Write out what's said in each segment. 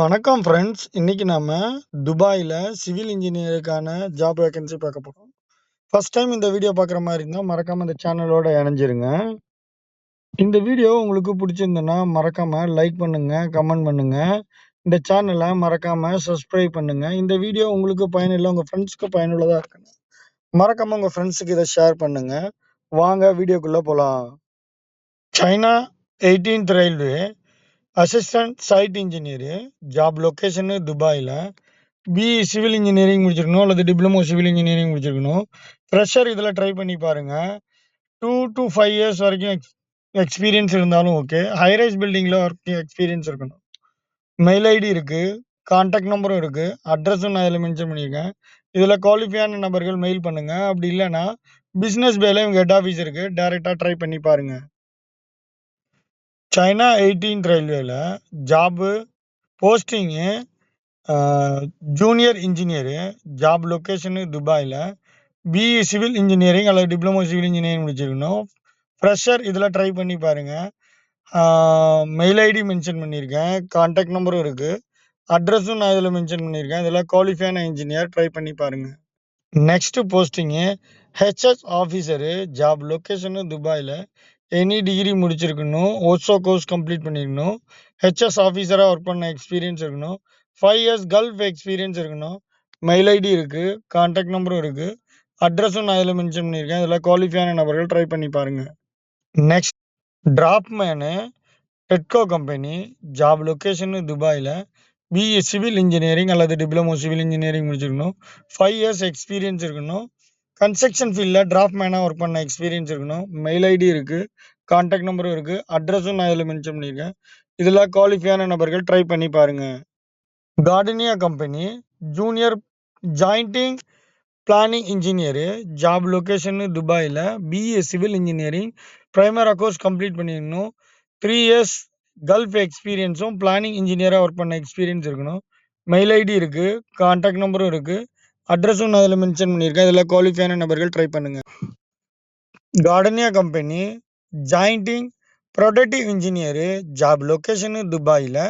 வணக்கம் ஃப்ரெண்ட்ஸ். இன்னைக்கு நம்ம துபாயில் சிவில் இன்ஜினியருக்கான ஜாப் வேகன்சி பார்க்க போகிறோம் ஃபர்ஸ்ட் டைம் இந்த வீடியோ பார்க்குற மாதிரி இருந்தால் மறக்காமல் இந்த சேனலோட இணைஞ்சிருங்க. இந்த வீடியோ உங்களுக்கு புடிச்சிருந்ததுன்னா, மறக்காமல் லைக் பண்ணுங்கள் கமெண்ட் பண்ணுங்கள் இந்த சேனலை மறக்காமல் சப்ஸ்கிரைப் பண்ணுங்கள் இந்த வீடியோ உங்களுக்கு பயனுள்ள உங்கள் ஃப்ரெண்ட்ஸ்க்கு பயனுள்ளதாக இருக்குங்க. மறக்காம உங்கள் ஃப்ரெண்ட்ஸுக்கு இதை ஷேர் பண்ணுங்கள் வாங்க வீடியோக்குள்ளே போகலாம் China 18த் railway assistant site engineer. Job location துபாயில் பிஇ சிவில் இன்ஜினியரிங் முடிச்சிருக்கணும் அல்லது டிப்ளமோ சிவில் இன்ஜினியரிங் முடிச்சிருக்கணும். ஃப்ரெஷர் இதில் ட்ரை பண்ணி பாருங்கள் டூ டு ஃபைவ் இயர்ஸ் வரைக்கும் எக்ஸ் எக்ஸ்பீரியன்ஸ் இருந்தாலும் ஓகே. ஹை ரைஸ் பில்டிங்ல ஒர்க் எக்ஸ்பீரியன்ஸ் இருக்கணும். மெயில் ஐடி இருக்குது கான்டாக்ட் நம்பரும் இருக்குது அட்ரஸும் நான் இதில் மென்ஷன் பண்ணியிருக்கேன். இதில் குவாலிஃபையான நபர்கள் மெயில் பண்ணுங்கள் அப்படி இல்லைன்னா பிஸ்னஸ் பேல இவங்க ஹெட் ஆஃபீஸ் இருக்குது டேரெக்டாக ட்ரை பண்ணி பாருங்கள் சைனா 18த் ரயில்வேல job posting junior engineer. Job location துபாயில் பிஇ சிவில் இன்ஜினியரிங் அல்லது டிப்ளமோ சிவில் இன்ஜினியரிங் முடிச்சிருக்கணும். ஃப்ரெஷர் இதில் ட்ரை பண்ணி பாருங்கள் மெயில் ஐடி மென்ஷன் பண்ணியிருக்கேன். கான்டாக்ட் நம்பரும் இருக்குது அட்ரஸும் நான் இதில் மென்ஷன் பண்ணியிருக்கேன். இதில் குவாலிஃபையான இன்ஜினியர் ட்ரை பண்ணி பாருங்கள் next posting HS officer job location துபாயில் எனி டிகிரி முடிச்சிருக்கணும். ஓசோ கோர்ஸ் கம்ப்ளீட் பண்ணியிருக்கணும். ஹெச்எஸ் ஆஃபீஸராக ஒர்க் பண்ண எக்ஸ்பீரியன்ஸ் இருக்கணும். ஃபைவ் இயர்ஸ் கல்ஃப் எக்ஸ்பீரியன்ஸ் இருக்கணும். மெயில் ஐடி இருக்குது கான்டாக்ட் நம்பரும் இருக்குது அட்ரஸும் நான் இதில் மென்ஷன் பண்ணியிருக்கேன். இதில் குவாலிஃபையான நபர்கள் ட்ரை பண்ணி பாருங்கள் next draftman Petco company. Job location துபாயில் பிஇ சிவில் இன்ஜினியரிங் அல்லது டிப்ளமோ சிவில் இன்ஜினியரிங் முடிச்சிருக்கணும். ஃபைவ் இயர்ஸ் எக்ஸ்பீரியன்ஸ் இருக்கணும். கன்ஸ்ட்ரக்ஷன் ஃபீல்டில் டிராஃப்ட் மேனாக ஒர்க் பண்ண எக்ஸ்பீரியன்ஸ் இருக்கணும். மெயில் ஐடி இருக்குது கான்டாக்ட் நம்பரும் இருக்குது அட்ரஸும் நான் இதில் மென்ஷன் பண்ணியிருக்கேன். இதில் குவாலிஃபையான நபர்கள் ட்ரை பண்ணி பாருங்கள் Gardenia company. Junior jointing planning engineer. Job location துபாயில் BA civil engineering primer course complete பண்ணியிருக்கணும். த்ரீ இயர்ஸ் கல்ஃப் எக்ஸ்பீரியன்ஸும் பிளானிங் இன்ஜினியராக ஒர்க் பண்ண எக்ஸ்பீரியன்ஸ் இருக்கணும். மெயில் ஐடி இருக்குது கான்டாக்ட் நம்பரும் இருக்குது அட்ரஸும் நான் அதில் மென்ஷன் பண்ணியிருக்கேன். இதில் குவாலிஃபையான நபர்கள் ட்ரை பண்ணுங்கள் Gardenia company. Jointing productive engineer. Job location துபாயில்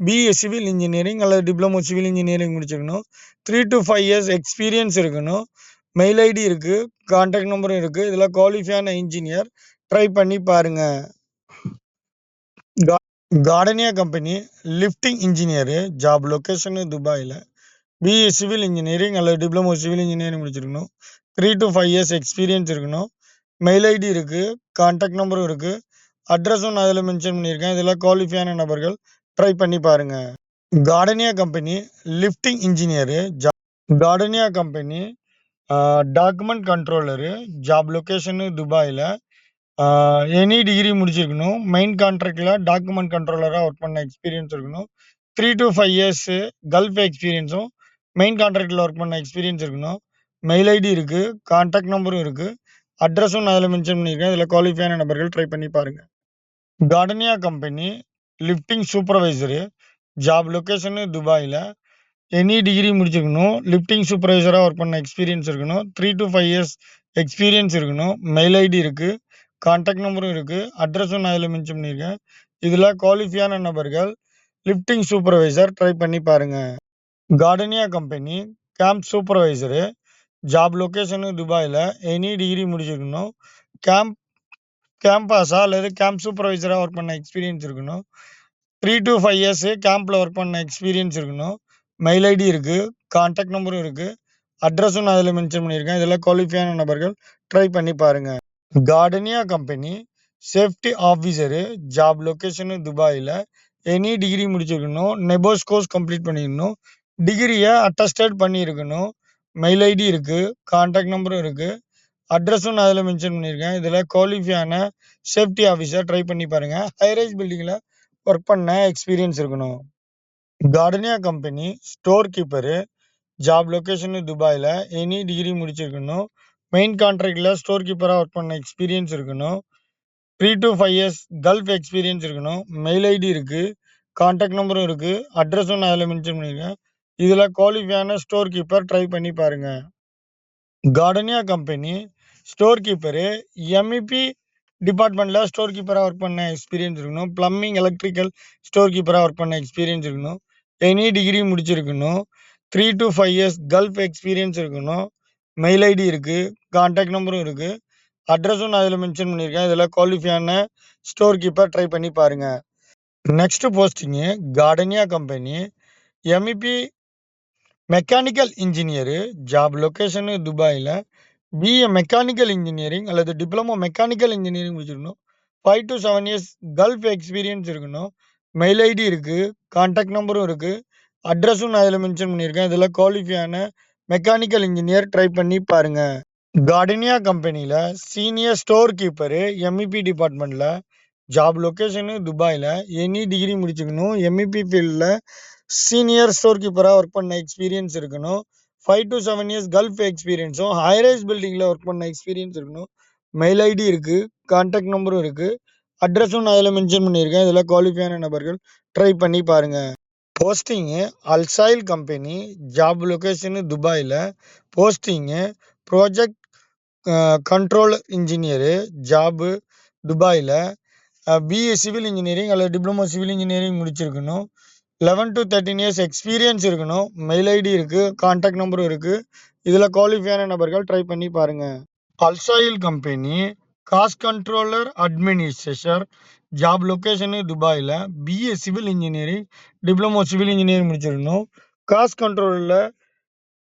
பிஎஸ் சிவில் இன்ஜினியரிங் அல்லது டிப்ளமோ சிவில் இன்ஜினியரிங் முடிச்சிருக்கணும். Three two five years experience இருக்கணும். மெயில் ஐடி இருக்குது கான்டாக்ட் நம்பரும் இருக்குது இதில் குவாலிஃபையான இன்ஜினியர் ட்ரை பண்ணி பாருங்கள் கா company. Lifting engineer. Job location துபாயில் பிஇ சிவில் இன்ஜினியரிங் அல்லது டிப்ளமோ சிவில் இன்ஜினியரிங் முடிச்சிருக்கணும். Three two five years experience இருக்கணும். மெயில் ஐடி இருக்குது கான்டாக்ட் நம்பரும் இருக்குது அட்ரஸும் நான் அதில் மென்ஷன் பண்ணியிருக்கேன். இதில் குவாலிஃபையான நபர்கள் ட்ரை பண்ணி பாருங்கள் கார்டனியா கம்பெனி. Lifting engineer. ஜா Gardenia company. Document controller. Job location துபாயில் எனி டிகிரி முடிச்சிருக்கணும். மெயின் கான்ட்ராக்டில் டாக்குமெண்ட் கண்ட்ரோலராக ஒர்க் பண்ண எக்ஸ்பீரியன்ஸ் இருக்கணும். Three to five years gulf எக்ஸ்பீரியன்ஸும் main கான்ட்ராக்டில் ஒர்க் பண்ண எக்ஸ்பீரியன்ஸ் இருக்கணும். மெயில் ஐடி இருக்குது கான்டாக்ட் நம்பரும் இருக்குது அட்ரஸும் நான் அதில் மென்ஷன் பண்ணியிருக்கேன். இதில் குவாலிஃபையான நபர்கள் ட்ரை பண்ணி பாருங்கள் Gardenia company. Lifting supervisor. Job location துபாயில் எனி டிகிரி முடிச்சிருக்கணும். லிஃப்டிங் சூப்பர்வைசராக ஒர்க் பண்ண எக்ஸ்பீரியன்ஸ் இருக்கணும். த்ரீ டூ 5 இயர்ஸ் எக்ஸ்பீரியன்ஸ் இருக்கணும். மெயில் ஐடி இருக்குது கான்டாக்ட் நம்பரும் இருக்குது அட்ரஸும் நான் இதில் மென்ஷன் பண்ணியிருக்கேன். இதில் குவாலிஃபையான நபர்கள் லிஃப்டிங் சூப்பர்வைசர் ட்ரை பண்ணி பாருங்கள் Gardenia company. Camp supervisor. Job location துபாயில் எனி டிகிரி முடிச்சிருக்கணும். கேம்ப் கேம்பாஸா அல்லது கேம்ப் சூப்பர்வைசராக ஒர்க் பண்ண எக்ஸ்பீரியன்ஸ் இருக்கணும். த்ரீ டு ஃபைவ் இயர்ஸு கேம்பில் ஒர்க் பண்ண எக்ஸ்பீரியன்ஸ் இருக்கணும். மெயில் ஐடி இருக்குது கான்டாக்ட் நம்பரும் இருக்குது அட்ரஸும் நான் அதில் மென்ஷன் பண்ணியிருக்கேன். இதில் குவாலிஃபையான நபர்கள் ட்ரை பண்ணி பாருங்கள் Gardenia company. Safety officer job location துபாயில் எனி டிகிரி முடிச்சிருக்கணும். நெபோஸ் கோர்ஸ் கம்ப்ளீட் பண்ணியிருக்கணும். டிகிரியை அட்டஸ்டட் பண்ணியிருக்கணும். மெயில் ஐடி இருக்கு. கான்டாக்ட் நம்பரும் இருக்கு. அட்ரஸும் நான் அதில் மென்ஷன் பண்ணியிருக்கேன். இதில் குவாலிஃபையான சேஃப்டி ஆஃபீஸர் ட்ரை பண்ணி பாருங்க. ஹை பில்டிங்கில் ஒர்க் பண்ண எக்ஸ்பீரியன்ஸ் இருக்கணும். Gardenia company. Storekeeper. Job location துபாயில் எனி டிகிரி முடிச்சிருக்கணும். மெயின் கான்ட்ராக்டில் ஸ்டோர் கீப்பராக ஒர்க் பண்ண எக்ஸ்பீரியன்ஸ் இருக்கணும். Three to five years gulf experience இருக்கணும். மெயில் ஐடி இருக்கு. கான்டாக்ட் நம்பரும் இருக்கு. அட்ரஸும் நான் அதில் மென்ஷன் பண்ணியிருக்கேன். இதில் குவாலிஃபையான ஸ்டோர் கீப்பர் ட்ரை பண்ணி பாருங்க. Gardenia company. Store keeper. MEP டிபார்ட்மெண்ட்டில் ஸ்டோர் கீப்பராக ஒர்க் பண்ண எக்ஸ்பீரியன்ஸ் இருக்கணும். ப்ளம்மிங் எலக்ட்ரிக்கல் ஸ்டோர் கீப்பராக ஒர்க் பண்ண எக்ஸ்பீரியன்ஸ் இருக்கணும். எனி டிகிரி முடிச்சிருக்கணும். 3-5 இயர்ஸ் கல்ஃப் எக்ஸ்பீரியன்ஸ் இருக்கணும். மெயில் ஐடி இருக்குது கான்டாக்ட் நம்பரும் இருக்குது அட்ரஸும் நான் இதில் மென்ஷன் பண்ணியிருக்கேன். இதில் குவாலிஃபையான ஸ்டோர் கீப்பர் ட்ரை பண்ணி பாருங்கள் next posting Gardenia company. MEP. Mechanical engineer job location துபாயில் பி.ஏ. மெக்கானிக்கல் இன்ஜினியரிங் அல்லது டிப்ளமோ மெக்கானிக்கல் இன்ஜினியரிங் முடிச்சிருக்கணும். 5-7 இயர்ஸ் கல்ஃப் எக்ஸ்பீரியன்ஸ் இருக்கணும். மெயில் ஐடி இருக்கு. கான்டாக்ட் நம்பரும் இருக்கு. அட்ரஸும் நான் இதுல மென்ஷன் பண்ணியிருக்கேன். இதுல குவாலிஃபையான மெக்கானிக்கல் இன்ஜினியர் ட்ரை பண்ணி பாருங்க. கார்டனியா கம்பெனியில் சீனியர் ஸ்டோர் கீப்பரு எம்.இ.பி. டிபார்ட்மெண்ட்ல. ஜாப் லொக்கேஷனு துபாயில் எனி டிகிரி முடிச்சிருக்கணும். எம்.இ.பி. ஃபீல்டில் சீனியர் ஸ்டோர் கீப்பராக ஒர்க் பண்ண எக்ஸ்பீரியன்ஸ் இருக்கணும். 5-7 இயர்ஸ் கல்ஃப் எக்ஸ்பீரியன்ஸும் ஹை பில்டிங்கில் ஒர்க் பண்ண எக்ஸ்பீரியன்ஸ் இருக்கணும். மெயில் ஐடி இருக்குது கான்டாக்ட் நம்பரும் இருக்குது அட்ரஸும் நான் அதில் மென்ஷன் பண்ணியிருக்கேன். இதில் குவாலிஃபையான நபர்கள் ட்ரை பண்ணி பாருங்கள் போஸ்டிங்கு அல்சைல் கம்பெனி. ஜாப் லொக்கேஷனு துபாயில் posting project control engineer job துபாயில் பி.ஏ. சிவில் இன்ஜினியரிங் அல்லது டிப்ளமோ சிவில் இன்ஜினியரிங் முடிச்சிருக்கணும். 11-13 இயர்ஸ் எக்ஸ்பீரியன்ஸ் இருக்கணும். மெயில் ஐடி இருக்குது கான்டாக்ட் நம்பரும் இருக்குது இதில் குவாலிஃபையான நபர்கள் ட்ரை பண்ணி பாருங்கள் அல்சாயில் company. Cost controller administrator job location துபாயில் BA. Civil engineering, diploma civil engineering முடிச்சிருக்கணும். காஸ்ட் கண்ட்ரோலில்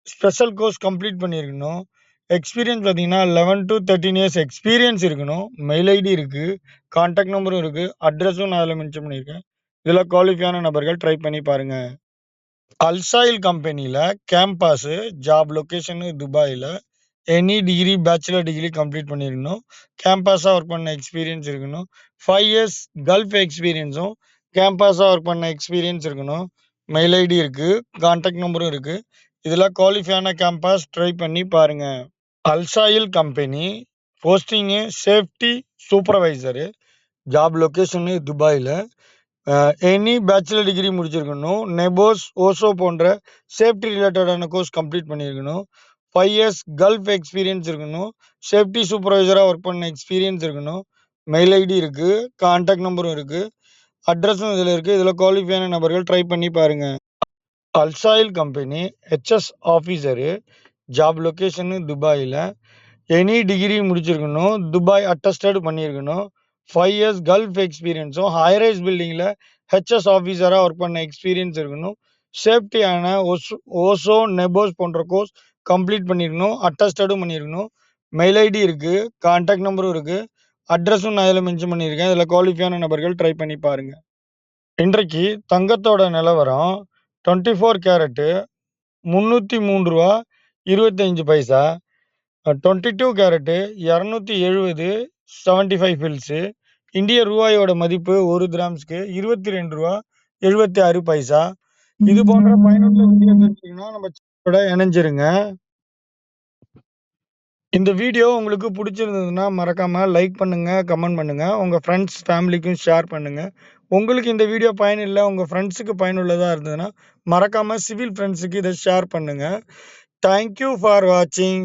ஸ்பெஷல் கோர்ஸ் கம்ப்ளீட் பண்ணியிருக்கணும். எக்ஸ்பீரியன்ஸ் பார்த்தீங்கன்னா 11-13 இயர்ஸ் எக்ஸ்பீரியன்ஸ் இருக்கணும். மெயில் ஐடி இருக்குது கான்டாக்ட் நம்பரும் இருக்குது அட்ரஸும் நான் அதில் மென்ஷன் பண்ணியிருக்கேன். இதில் குவாலிஃபையான நபர்கள் ட்ரை பண்ணி பாருங்க. அல்சாயில் கம்பெனியில் கேம்பாஸு ஜாப் லொக்கேஷனு துபாயில் any degree bachelor degree complete பண்ணியிருக்கணும். கேம்பஸாக ஒர்க் பண்ண எக்ஸ்பீரியன்ஸ் இருக்கணும். ஃபைவ் இயர்ஸ் கல்ஃப் எக்ஸ்பீரியன்ஸும் கேம்பஸாக ஒர்க் பண்ண எக்ஸ்பீரியன்ஸ் இருக்கணும். மெயில் ஐடி இருக்குது கான்டாக்ட் நம்பரும் இருக்குது இதில் குவாலிஃபையான கேம்பஸ் ட்ரை பண்ணி பாருங்கள் அல்சாயில் company. Posting safety supervisor job location துபாயில் எனி பேச்சுலர் டிகிரி முடிச்சிருக்கணும். நெபோஸ், ஓசோ போன்ற சேஃப்டி ரிலேட்டடான கோர்ஸ் கம்ப்ளீட் பண்ணியிருக்கணும். ஃபைவ் இயர்ஸ் கல்ஃப் எக்ஸ்பீரியன்ஸ் இருக்கணும். சேஃப்டி சூப்பர்வைசராக ஒர்க் பண்ண எக்ஸ்பீரியன்ஸ் இருக்கணும். மெயில் ஐடி இருக்குது கான்டாக்ட் நம்பரும் இருக்குது அட்ரஸும் இதில் இருக்குது இதில் குவாலிஃபையான நபர்கள் ட்ரை பண்ணி பாருங்கள் அல்சாயில் company. HS officer job location துபாயில் எனி டிகிரி முடிச்சிருக்கணும். துபாய் அட்டஸ்டட் பண்ணியிருக்கணும். ஃபைவ் இயர்ஸ் கல்ஃப் எக்ஸ்பீரியன்ஸும் ஹை ரைஸ் ஹெச்எஸ் ஆஃபீஸராக ஒர்க் பண்ண எக்ஸ்பீரியன்ஸ் இருக்கணும். சேஃப்டியான ஒஸ் ஓசோ, நெபோஸ் போன்ற கோர்ஸ் கம்ப்ளீட் பண்ணியிருக்கணும். அட்டஸ்டடும் பண்ணியிருக்கணும். மெயில் ஐடி இருக்குது கான்டாக்ட் நம்பரும் இருக்குது அட்ரஸும் நான் இதில் மென்ஷன் பண்ணியிருக்கேன். இதில் குவாலிஃபையான நபர்கள் ட்ரை பண்ணி பாருங்கள் இன்றைக்கு தங்கத்தோட நிலவரம் டுவெண்ட்டி ஃபோர் கேரட்டு முந்நூற்றி மூன்று ரூபா இருபத்தஞ்சி பைசா. டொண்ட்டி டூ கேரட்டு இரநூத்தி எழுபது செவன்ட்டி ஃபைவ் ஃபில்ஸு இந்திய ரூபாயோட மதிப்பு ஒரு கிராம்ஸ்க்கு இருபத்தி ரெண்டு ரூபா எழுபத்தி ஆறு பைசா. இது போன்ற பயனுள்ள வீடியோ தெரிஞ்சுக்கணும்னா நம்ம இணைஞ்சிருங்க. இந்த வீடியோ உங்களுக்கு பிடிச்சிருந்ததுன்னா மறக்காம லைக் பண்ணுங்க, கமெண்ட் பண்ணுங்க. உங்க ஃப்ரெண்ட்ஸ் ஃபேமிலிக்கும் ஷேர் பண்ணுங்க. உங்களுக்கு இந்த வீடியோ பயனில்லை உங்க ஃப்ரெண்ட்ஸுக்கு பயனுள்ளதா இருந்ததுன்னா, மறக்காம சிவில் ஃப்ரெண்ட்ஸுக்கு இதை ஷேர் பண்ணுங்க. தேங்க் யூ ஃபார் வாட்சிங்.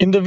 இந்த